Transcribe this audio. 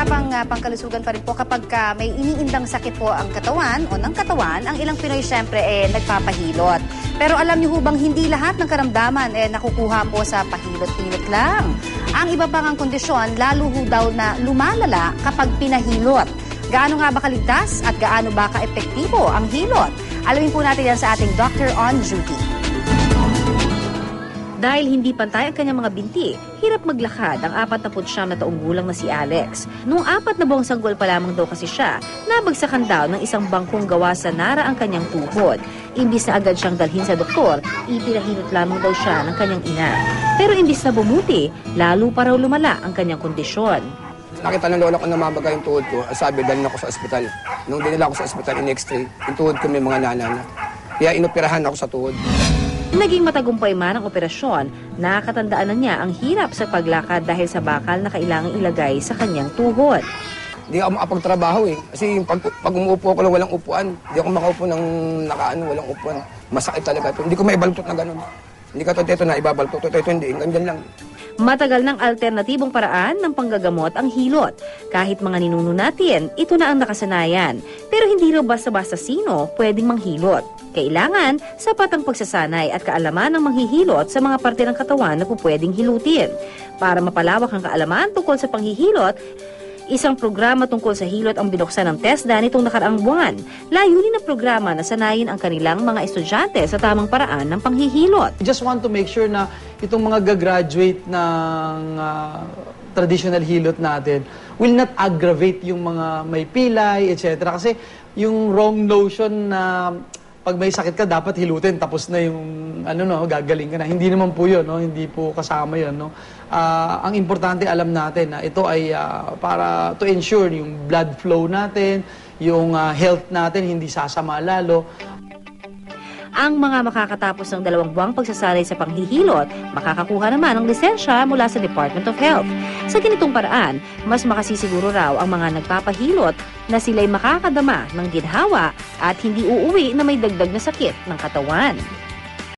usapang uh, pangkalusugan pa rin po kapag ka may iniindang sakit po ang katawan o ng katawan, ang ilang Pinoy syempre eh nagpapahilot. Pero alam niyo ho bang hindi lahat ng karamdaman eh nakukuha po sa pahilot-hilot lang. Ang iba pang ang kondisyon lalo ho daw na lumalala kapag pinahilot. Gaano nga ba kaligtas at gaano ba ka-epektibo ang hilot? Alamin po natin yan sa ating Doctor on Duty. Dahil hindi pantay ang kanyang mga binti, hirap maglakad ang 49 na taong gulang na si Alex. Noong apat na buwang sanggol pa lamang daw kasi siya, nabagsakan daw ng isang bangkong gawa sa nara ang kanyang tuhod. Imbis na agad siyang dalhin sa doktor, ipinahilot lamang daw siya ng kanyang ina. Pero imbis na bumuti, lalo pa raw lumala ang kanyang kondisyon. Nakita ng lola ko na mabaga yung tuhod ko. Sabi, dalhin ako sa ospital. Nung dinila ako sa ospital, in-x-ray, yung tuhod ko may mga nanana. Kaya inoperahan ako sa tuhod. Naging matagumpay man ang operasyon, nakakatandaan na niya ang hirap sa paglakad dahil sa bakal na kailangang ilagay sa kanyang tuhod. Hindi ako makapagtrabaho eh. Kasi pag, pag umuupo ako lang walang upuan, hindi ako makaupo ng nakaano, walang upuan. Masakit talaga ito. Hindi ko maibaltot na ganun. Hindi ka to ito na ibabaltot. Ito, ito hindi. Ganyan lang. Matagal ng alternatibong paraan ng panggagamot ang hilot. Kahit mga ninuno natin, ito na ang nakasanayan. Pero hindi raw basta-basta sino pwedeng manghilot. Kailangan sapat ang pagsasanay at kaalaman ng manghihilot sa mga parte ng katawan na pupwedeng hilutin. Para mapalawak ang kaalaman tungkol sa panghihilot, Isang programa tungkol sa hilot ang binuksan ng TESDA nitong nakaraang buwan. Layunin ng programa na sanayin ang kanilang mga estudyante sa tamang paraan ng panghihilot. We just want to make sure na itong mga gagraduate ng ah, traditional hilot natin will not aggravate yung mga may pilay, etc. Kasi yung wrong notion na pag may sakit ka, dapat hilutin, tapos na yung, ano no, gagaling ka na. Hindi naman po yun, no? Hindi po kasama yun, no? Ah, ang importante, alam natin na ito ay ah, para to ensure yung blood flow natin, yung ah, health natin, hindi sasama lalo. Ang mga makakatapos ng dalawang buwang pagsasanay sa panghihilot, makakakuha naman ng lisensya mula sa Department of Health. Sa ganitong paraan, mas makasisiguro raw ang mga nagpapahilot na sila'y makakadama ng ginhawa at hindi uuwi na may dagdag na sakit ng katawan.